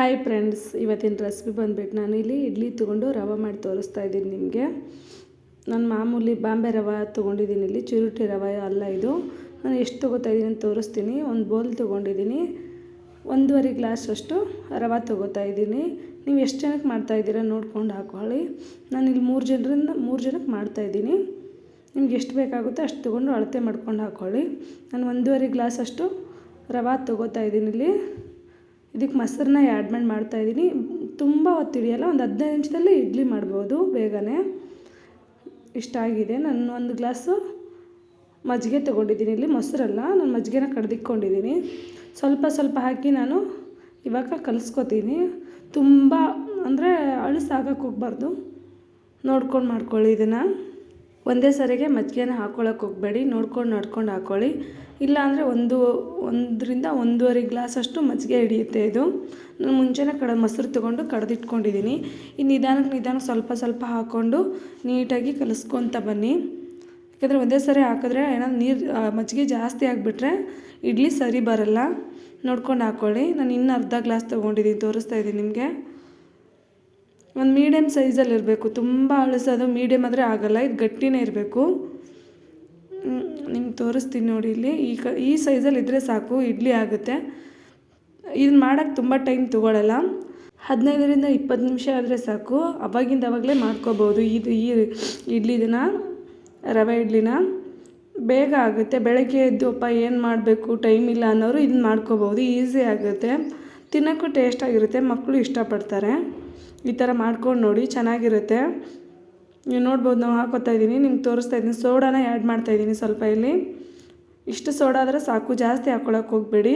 Hi friends ಇವತ್ತಿನ recipe ಬಂದ್ಬಿಟ್ಟು ನಾನು ಇಲ್ಲಿ ಇಡ್ಲಿ ತೊಗೊಂಡು ರವೆ ಮಾಡಿ ತೋರಿಸ್ತಾ ಇದ್ದೀನಿ ನಿಮಗೆ. ನಾನು ಮಾಮೂಲಿ ಬಾಂಬೆ ರವೆ ತೊಗೊಂಡಿದ್ದೀನಿ ಇಲ್ಲಿ, ಚಿರುಟಿ ರವೆ, ಅಲ್ಲ ಇದು. ನಾನು ಎಷ್ಟು ತೊಗೋತಾ ಇದ್ದೀನಿ ಅಂತ ತೋರಿಸ್ತೀನಿ. ಒಂದು ಬೌಲ್ ತೊಗೊಂಡಿದ್ದೀನಿ. ಒಂದೂವರೆ ಗ್ಲಾಸ್ ಅಷ್ಟು ರವೆ ತೊಗೋತಾ ಇದ್ದೀನಿ. ನೀವು ಎಷ್ಟು ಜನಕ್ಕೆ ಮಾಡ್ತಾ ಮಾಡ್ತಾಯಿದ್ದೀರಾ ನೋಡ್ಕೊಂಡು ಹಾಕೊಳ್ಳಿ. ನಾನು ಇಲ್ಲಿ ಮೂರು ಜನರಿಂದ, ಮೂರು ಜನಕ್ಕೆ ಮಾಡ್ತಾ ಇದ್ದೀನಿ. ನಿಮ್ಗೆ ಎಷ್ಟು ಬೇಕಾಗುತ್ತೋ ಅಷ್ಟು ತೊಗೊಂಡು ಅಳತೆ ಮಾಡ್ಕೊಂಡು ಹಾಕ್ಕೊಳ್ಳಿ ನಾನು ಒಂದೂವರೆ ಗ್ಲಾಸ್ ಅಷ್ಟು ರವೆ ತೊಗೋತಾ ಇದ್ದೀನಿ ಇಲ್ಲಿ. ಇದಕ್ಕೆ ಮೊಸರನ್ನ ಆ್ಯಡ್ ಮಾಡಿ ಮಾಡ್ತಾಯಿದ್ದೀನಿ ತುಂಬ ಹೊತ್ತು ಹಿಡಿಯಲ್ಲ, ಒಂದು ಹದಿನೈದು ನಿಮಿಷದಲ್ಲಿ ಇಡ್ಲಿ ಮಾಡ್ಬೋದು ಬೇಗನೆ. ಇಷ್ಟ ಆಗಿದೆ. ನಾನು ಒಂದು ಗ್ಲಾಸು ಮಜ್ಜಿಗೆ ತೊಗೊಂಡಿದ್ದೀನಿ ಇಲ್ಲಿ. ಮೊಸರಲ್ಲ, ನಾನು ಮಜ್ಜಿಗೆನ ಕಡ್ದಿಕ್ಕೊಂಡಿದ್ದೀನಿ ಸ್ವಲ್ಪ ಸ್ವಲ್ಪ ಹಾಕಿ ನಾನು ಇವಾಗ ಕಲಿಸ್ಕೊತೀನಿ. ತುಂಬ ಅಂದರೆ ಅಳಿಸಾಗಕ್ಕೆ ಹೋಗ್ಬಾರ್ದು. ನೋಡ್ಕೊಂಡು ಮಾಡ್ಕೊಳ್ಳಿ ಇದನ್ನು. ಒಂದೇ ಸರಿಗೆ ಮಜ್ಜಿಗೆನ ಹಾಕ್ಕೊಳ್ಳೋಕೆ ಹೋಗಬೇಡಿ, ನೋಡ್ಕೊಂಡು ನಡ್ಕೊಂಡು ಹಾಕ್ಕೊಳ್ಳಿ ಇಲ್ಲ ಅಂದರೆ ಒಂದು, ಒಂದರಿಂದ ಒಂದೂವರೆ ಗ್ಲಾಸ್ ಅಷ್ಟು ಮಜ್ಜಿಗೆ ಹಿಡಿಯುತ್ತೆ ಇದು. ನಾನು ಮುಂಚೆನೇ ಕಡ, ಮೊಸರು ತಗೊಂಡು ಕಡ್ದಿಟ್ಕೊಂಡಿದ್ದೀನಿ. ಈ ನಿಧಾನಕ್ಕೆ ನಿಧಾನಕ್ಕೆ ಸ್ವಲ್ಪ ಸ್ವಲ್ಪ ಹಾಕ್ಕೊಂಡು ನೀಟಾಗಿ ಕಲಿಸ್ಕೊತ ಬನ್ನಿ. ಯಾಕಂದರೆ ಒಂದೇ ಸರಿ ಹಾಕಿದ್ರೆ ಏನಾದ್ರು ನೀರು ಮಜ್ಜಿಗೆ ಜಾಸ್ತಿ ಆಗಿಬಿಟ್ರೆ ಇಡ್ಲಿ ಸರಿ ಬರಲ್ಲ. ನೋಡ್ಕೊಂಡು ಹಾಕ್ಕೊಳ್ಳಿ ನಾನು ಇನ್ನೂ ಅರ್ಧ ಗ್ಲಾಸ್ ತೊಗೊಂಡಿದ್ದೀನಿ, ತೋರಿಸ್ತಾ ಇದ್ದೀನಿ ನಿಮಗೆ. ಒಂದು ಮೀಡಿಯಮ್ ಸೈಜಲ್ಲಿ ಇರಬೇಕು. ತುಂಬ ಅಳಸೋದು ಮೀಡಿಯಮ್ ಆದರೆ ಆಗೋಲ್ಲ, ಇದು ಗಟ್ಟಿನೇ ಇರಬೇಕು. ನಿಮ್ಗೆ ತೋರಿಸ್ತೀನಿ ನೋಡಿ ಇಲ್ಲಿ. ಈ ಕ, ಈ ಸೈಜಲ್ಲಿ ಇದ್ದರೆ ಸಾಕು, ಇಡ್ಲಿ ಆಗುತ್ತೆ. ಇದನ್ನ ಮಾಡೋಕ್ಕೆ ತುಂಬ ಟೈಮ್ ತೊಗೊಳಲ್ಲ. ಹದಿನೈದರಿಂದ ಇಪ್ಪತ್ತು ನಿಮಿಷ ಆದರೆ ಸಾಕು. ಅವಾಗಿಂದ ಅವಾಗಲೇ ಮಾಡ್ಕೋಬೋದು. ಇದು ಈ ಇಡ್ಲಿದನ್ನ ರವೆ ಇಡ್ಲಿನ. ಬೇಗ ಆಗುತ್ತೆ. ಬೆಳಗ್ಗೆ ಎದ್ದು, ಅಪ್ಪ, ಏನು ಮಾಡಬೇಕು? ಟೈಮ್ ಇಲ್ಲ ಅನ್ನೋರು ಇದನ್ನ ಮಾಡ್ಕೋಬೋದು. ಈಸಿ ಆಗುತ್ತೆ. ತಿನ್ನೋಕ್ಕೂ ಟೇಸ್ಟಾಗಿರುತ್ತೆ ಮಕ್ಕಳು ಇಷ್ಟಪಡ್ತಾರೆ. ಈ ಥರ ಮಾಡ್ಕೊಂಡು ನೋಡಿ, ಚೆನ್ನಾಗಿರುತ್ತೆ. ನೀವು ನೋಡ್ಬೋದು, ನಾವು ಹಾಕೋತಾ ಇದ್ದೀನಿ ನಿಮ್ಗೆ ತೋರಿಸ್ತಾ ಇದ್ದೀನಿ. ಸೋಡಾನ ಆ್ಯಡ್ ಮಾಡ್ತಾಯಿದ್ದೀನಿ ಸ್ವಲ್ಪ ಇಲ್ಲಿ. ಇಷ್ಟು ಸೋಡಾ ಆದರೆ ಸಾಕು, ಜಾಸ್ತಿ ಹಾಕ್ಕೊಳಕ್ಕೆ ಹೋಗಬೇಡಿ.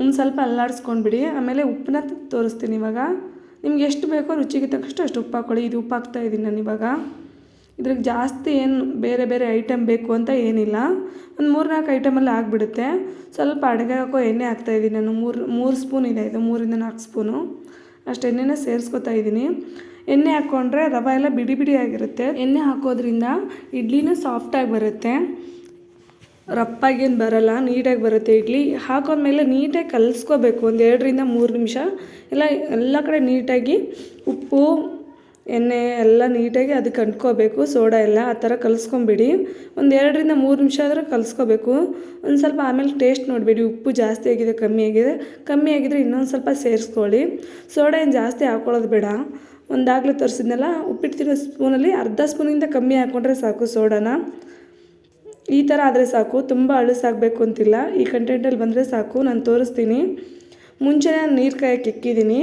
ಒಂದು ಸ್ವಲ್ಪ ಅಲ್ಲಾಡಿಸ್ಕೊಂಡ್ಬಿಡಿ. ಆಮೇಲೆ ಉಪ್ಪನ್ನ ತೋರಿಸ್ತೀನಿ ಇವಾಗ. ನಿಮ್ಗೆ ಎಷ್ಟು ಬೇಕೋ ರುಚಿಗೆ ತಕ್ಕಷ್ಟು ಅಷ್ಟು ಉಪ್ಪು ಹಾಕ್ಕೊಳ್ಳಿ ಇದು ಉಪ್ಪು ಹಾಕ್ತಾ ಇದ್ದೀನಿ ನಾನು ಇವಾಗ. ಇದ್ರಿಗೆ ಜಾಸ್ತಿ ಏನು ಬೇರೆ ಬೇರೆ ಐಟಮ್ ಬೇಕು ಅಂತ ಏನಿಲ್ಲ. ಒಂದು ಮೂರು ನಾಲ್ಕು ಐಟಮಲ್ಲಿ ಆಗಿಬಿಡುತ್ತೆ. ಸ್ವಲ್ಪ ಅಡುಗೆ ಹಾಕೋ ಎಣ್ಣೆ ಹಾಕ್ತಾಯಿದ್ದೀನಿ ನಾನು. ಮೂರು ಮೂರು ಸ್ಪೂನ್ ಇದೆ ಇದು. ಮೂರಿಂದ ನಾಲ್ಕು ಸ್ಪೂನು ಅಷ್ಟು ಎಣ್ಣೆನ ಸೇರಿಸ್ಕೊತಾ ಇದ್ದೀನಿ. ಎಣ್ಣೆ ಹಾಕ್ಕೊಂಡ್ರೆ ರವೆ ಎಲ್ಲ ಬಿಡಿ ಬಿಡಿ ಆಗಿರುತ್ತೆ. ಎಣ್ಣೆ ಹಾಕೋದ್ರಿಂದ ಇಡ್ಲಿನೂ ಸಾಫ್ಟಾಗಿ ಬರುತ್ತೆ. ರಪ್ಪಾಗೇನು ಬರಲ್ಲ, ನೀಟಾಗಿ ಬರುತ್ತೆ ಇಡ್ಲಿ. ಹಾಕೋದ್ಮೇಲೆ ನೀಟಾಗಿ ಕಲಿಸ್ಕೋಬೇಕು. ಒಂದು ಎರಡರಿಂದ ಮೂರು ನಿಮಿಷ. ಎಲ್ಲ ಎಲ್ಲ ಕಡೆ ನೀಟಾಗಿ ಉಪ್ಪು ಎಣ್ಣೆ ಎಲ್ಲ ನೀಟಾಗಿ ಅದಕ್ಕೆ ಅಂಟ್ಕೋಬೇಕು ಸೋಡಾ ಎಲ್ಲ ಆ ಥರ ಕಲಿಸ್ಕೊಂಬಿಡಿ. ಒಂದು ಎರಡರಿಂದ ಮೂರು ನಿಮಿಷ ಆದರೆ ಕಲಿಸ್ಕೋಬೇಕು. ಒಂದು ಸ್ವಲ್ಪ ಆಮೇಲೆ ಟೇಸ್ಟ್ ನೋಡಬೇಡಿ, ಉಪ್ಪು ಜಾಸ್ತಿ ಆಗಿದೆ, ಕಮ್ಮಿ ಆಗಿದೆ. ಕಮ್ಮಿ ಆಗಿದ್ರೆ ಇನ್ನೊಂದು ಸ್ವಲ್ಪ ಸೇರಿಸ್ಕೊಳ್ಳಿ. ಸೋಡಾ ಏನು ಜಾಸ್ತಿ ಹಾಕ್ಕೊಳ್ಳೋದು ಬೇಡ. ಒಂದಾಗಲೇ ತರಿಸಿದ್ನಲ್ಲ ತಿನ್ನೋ ಸ್ಪೂನಲ್ಲಿ ಅರ್ಧ ಸ್ಪೂನಿಂದ ಕಮ್ಮಿ ಹಾಕ್ಕೊಂಡ್ರೆ ಸಾಕು ಸೋಡಾನ. ಈ ಥರ ಆದರೆ ಸಾಕು, ತುಂಬ ಅಳಸಾಗಬೇಕು ಅಂತಿಲ್ಲ. ಈ ಕಂಟೆಂಟಲ್ಲಿ ಬಂದರೆ ಸಾಕು, ನಾನು ತೋರಿಸ್ತೀನಿ. ಮುಂಚೆ ನಾನು ನೀರು ಕಾಯಕ್ಕೆ ಇಕ್ಕಿದ್ದೀನಿ.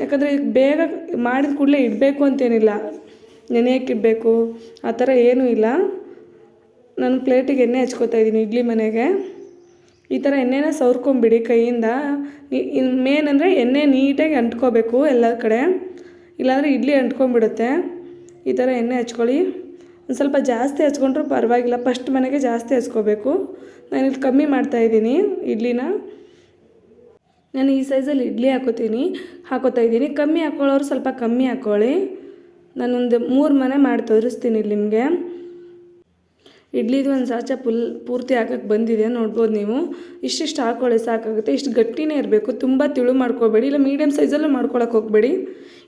ಯಾಕಂದರೆ ಬೇಗ ಮಾಡಿದ ಕೂಡಲೇ ಇಡಬೇಕು ಅಂತೇನಿಲ್ಲ. ನೆನೆಯಕ್ಕೆ ಇಡಬೇಕು ಆ ಥರ ಏನೂ ಇಲ್ಲ. ನಾನು ಪ್ಲೇಟಿಗೆ ಎಣ್ಣೆ ಹಚ್ಕೋತಾ ಇದ್ದೀನಿ ಇಡ್ಲಿ ಮನೆಗೆ. ಈ ಥರ ಎಣ್ಣೆನ ಸವ್ರ್ಕೊಂಬಿಡಿ ಕೈಯಿಂದ. ಮೇನ್ ಅಂದರೆ ಎಣ್ಣೆ ನೀಟಾಗಿ ಅಂಟ್ಕೋಬೇಕು ಎಲ್ಲ ಕಡೆ. ಇಲ್ಲಾಂದರೆ ಇಡ್ಲಿ ಅಂಟ್ಕೊಂಬಿಡುತ್ತೆ. ಈ ಥರ ಎಣ್ಣೆ ಹಚ್ಕೊಳ್ಳಿ. ಒಂದು ಸ್ವಲ್ಪ ಜಾಸ್ತಿ ಹಚ್ಕೊಂಡ್ರೂ ಪರವಾಗಿಲ್ಲ. ಫಸ್ಟ್ ಮನೆಗೆ ಜಾಸ್ತಿ ಹಚ್ಕೋಬೇಕು. ನಾನು ಇಲ್ಲಿ ಕಮ್ಮಿ ಮಾಡ್ತಾಯಿದ್ದೀನಿ ಇಡ್ಲಿನ. ನಾನು ಈ ಸೈಜಲ್ಲಿ ಇಡ್ಲಿ ಹಾಕೋತೀನಿ. ಹಾಕೋತಾ ಇದ್ದೀನಿ. ಕಮ್ಮಿ ಹಾಕ್ಕೊಳ್ಳೋರು ಸ್ವಲ್ಪ ಕಮ್ಮಿ ಹಾಕ್ಕೊಳ್ಳಿ ನಾನೊಂದು ಮೂರು ಮನೆ ಮಾಡಿ ತೋರಿಸ್ತೀನಿ ಇಲ್ಲಿ ನಿಮಗೆ. ಇಡ್ಲಿದು ಒಂದು ಸಾಚ ಫುಲ್ ಪೂರ್ತಿ ಹಾಕಕ್ಕೆ ಬಂದಿದೆ. ನೋಡ್ಬೋದು ನೀವು. ಇಷ್ಟಿಷ್ಟು ಹಾಕ್ಕೊಳ್ಳಿ ಸಾಕಾಗುತ್ತೆ. ಇಷ್ಟು ಗಟ್ಟಿನೇ ಇರಬೇಕು. ತುಂಬ ತಿಳು ಮಾಡ್ಕೋಬೇಡಿ. ಇಲ್ಲ ಮೀಡಿಯಮ್ ಸೈಜಲ್ಲೂ ಮಾಡ್ಕೊಳಕ್ಕೆ ಹೋಗಬೇಡಿ.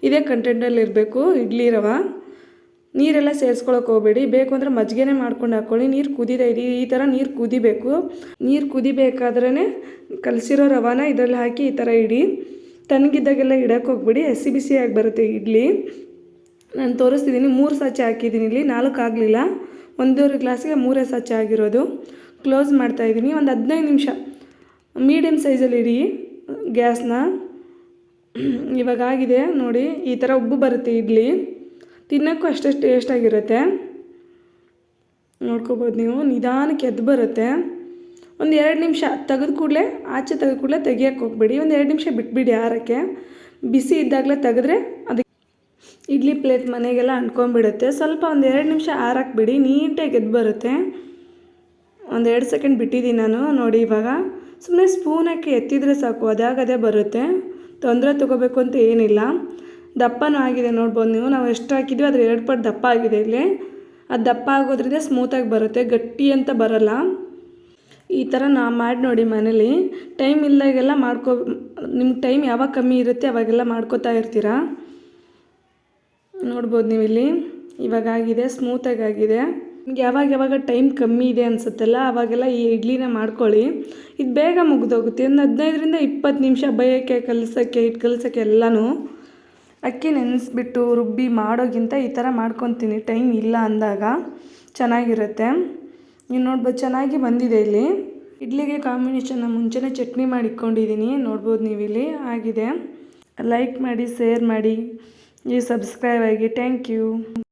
ಇದೇ ಕಂಟೆಂಟಲ್ಲಿ ಇರಬೇಕು ಇಡ್ಲಿ ರವೆ. ನೀರೆಲ್ಲ ಸೇರಿಸ್ಕೊಳಕ್ಕೆ ಹೋಗಬೇಡಿ. ಬೇಕು ಅಂದರೆ ಮಜ್ಜಿಗೆನೇ ಮಾಡ್ಕೊಂಡು ಹಾಕ್ಕೊಳ್ಳಿ ನೀರು ಕುದಿದೇ ಇದೆ. ಈ ಥರ ನೀರು ಕುದಿಬೇಕು. ನೀರು ಕುದಿಬೇಕಾದ್ರೇ ಕಲಸಿರೋ ರವಾನ ಇದರಲ್ಲಿ ಹಾಕಿ ಈ ಥರ ಇಡಿ. ತಣ್ಣಗಿದ್ದಾಗೆಲ್ಲ ಇಡಕ್ಕೆ ಹೋಗ್ಬೇಡಿ. ಹಸಿ ಬಿಸಿಯಾಗಿ ಬರುತ್ತೆ ಇಡ್ಲಿ. ನಾನು ತೋರಿಸ್ತಿದ್ದೀನಿ ಮೂರು ಸಾಚೆ ಹಾಕಿದ್ದೀನಿ ಇಲ್ಲಿ. ನಾಲ್ಕು ಆಗಲಿಲ್ಲ. ಒಂದೂವರೆ ಗ್ಲಾಸಿಗೆ ಮೂರೇ ಸಾಚೆ ಆಗಿರೋದು. ಕ್ಲೋಸ್ ಮಾಡ್ತಾಯಿದ್ದೀನಿ ಒಂದು ಹದಿನೈದು ನಿಮಿಷ ಮೀಡಿಯಮ್ ಸೈಜಲ್ಲಿ ಇಡಿ. ಗ್ಯಾಸ್ನ. ಇವಾಗ ಆಗಿದೆ. ನೋಡಿ, ಈ ಥರ ಉಬ್ಬು ಬರುತ್ತೆ ಇಡ್ಲಿ. ತಿನ್ನೋಕ್ಕೂ ಅಷ್ಟೇ ಟೇಸ್ಟಾಗಿರುತ್ತೆ ನೋಡ್ಕೋಬೋದು ನೀವು, ನಿಧಾನಕ್ಕೆ ಎದ್ದು ಬರುತ್ತೆ. ಒಂದು ಎರಡು ನಿಮಿಷ ತೆಗೆದ ಕೂಡಲೇ, ಆಚೆ ತೆಗೆದು ಕೂಡಲೇ ತೆಗಿಯೋಕ್ಕೆ ಹೋಗ್ಬೇಡಿ. ಒಂದು ಎರಡು ನಿಮಿಷ ಬಿಟ್ಬಿಡಿ ಆರಕ್ಕೆ. ಬಿಸಿ ಇದ್ದಾಗಲೇ ತೆಗೆದ್ರೆ ಅದಕ್ಕೆ ಇಡ್ಲಿ ಪ್ಲೇಟ್ ಮನೆಗೆಲ್ಲ ಅಂಟ್ಕೊಂಡ್ಬಿಡುತ್ತೆ. ಸ್ವಲ್ಪ ಒಂದು ಎರಡು ನಿಮಿಷ ಆರಕ್ಕೆ ಬಿಡಿ, ನೀಟಾಗಿ ಎದ್ದು ಬರುತ್ತೆ. ಒಂದು ಎರಡು ಸೆಕೆಂಡ್ ಬಿಟ್ಟಿದ್ದೀನಿ ನಾನು, ನೋಡಿ ಇವಾಗ. ಸುಮ್ಮನೆ ಸ್ಪೂನ್ ಹಾಕಿ ಎತ್ತಿದ್ರೆ ಸಾಕು, ಅದಾಗದೇ ಬರುತ್ತೆ. ತೊಂದರೆ ತೊಗೋಬೇಕು ಅಂತ ಏನಿಲ್ಲ. ದಪ್ಪನೂ ಆಗಿದೆ, ನೋಡ್ಬೋದು ನೀವು. ನಾವು ಎಷ್ಟು ಹಾಕಿದ್ವಿ, ಅದ್ರ ಎರಡು ಪಟ್ಟು ದಪ್ಪ ಆಗಿದೆ ಇಲ್ಲಿ. ಅದು ದಪ್ಪ ಆಗೋದ್ರಿಂದ ಸ್ಮೂತಾಗಿ ಬರುತ್ತೆ, ಗಟ್ಟಿ ಅಂತ ಬರಲ್ಲ. ಈ ಥರ ನಾ ಮಾಡಿ ನೋಡಿ ಮನೇಲಿ. ಟೈಮ್ ಇಲ್ದಾಗೆಲ್ಲ ಮಾಡ್ಕೊ, ನಿಮ್ಗೆ ಟೈಮ್ ಯಾವಾಗ ಕಮ್ಮಿ ಇರುತ್ತೆ, ಅವಾಗೆಲ್ಲ ಮಾಡ್ಕೋತಾ ಇರ್ತೀರಾ? ನೋಡ್ಬೋದು ನೀವು ಇಲ್ಲಿ. ಇವಾಗ ಆಗಿದೆ ಸ್ಮೂತಾಗಿ ಆಗಿದೆ. ನಿಮ್ಗೆ ಯಾವಾಗ ಯಾವಾಗ ಟೈಮ್ ಕಮ್ಮಿ ಇದೆ ಅನಿಸುತ್ತಲ್ಲ, ಅವಾಗೆಲ್ಲ ಈ ಇಡ್ಲಿನ ಮಾಡ್ಕೊಳ್ಳಿ. ಇದು ಬೇಗ ಮುಗಿದೋಗುತ್ತೆ. ಒಂದು ಹದಿನೈದರಿಂದ ಇಪ್ಪತ್ತು ನಿಮಿಷ, ಬಯಕೆ, ಕಲಸೋಕ್ಕೆ ಇಟ್ಟು ಕಲಸೋಕ್ಕೆ ಎಲ್ಲನೂ. ಅಕ್ಕಿ ನೆನೆಸ್ಬಿಟ್ಟು ರುಬ್ಬಿ ಮಾಡೋಕ್ಕಿಂತ ಈ ಥರ ಮಾಡ್ಕೊತೀನಿ. ಟೈಮ್ ಇಲ್ಲ ಅಂದಾಗ ಚೆನ್ನಾಗಿರುತ್ತೆ. ನೀವು ನೋಡ್ಬೋದು ಚೆನ್ನಾಗಿ ಬಂದಿದೆ ಇಲ್ಲಿ. ಇಡ್ಲಿಗೆ ಕಾಂಬಿನೇಷನ್ನ ಮುಂಚೆನೇ ಚಟ್ನಿ ಮಾಡಿ ಇಟ್ಕೊಂಡಿದ್ದೀನಿ ನೋಡ್ಬೋದು ನೀವು ಇಲ್ಲಿ ಆಗಿದೆ. ಲೈಕ್ ಮಾಡಿ, ಶೇರ್ ಮಾಡಿ. ಈ ಸಬ್ಸ್ಕ್ರೈಬ್ ಆಗಿ. Thank you.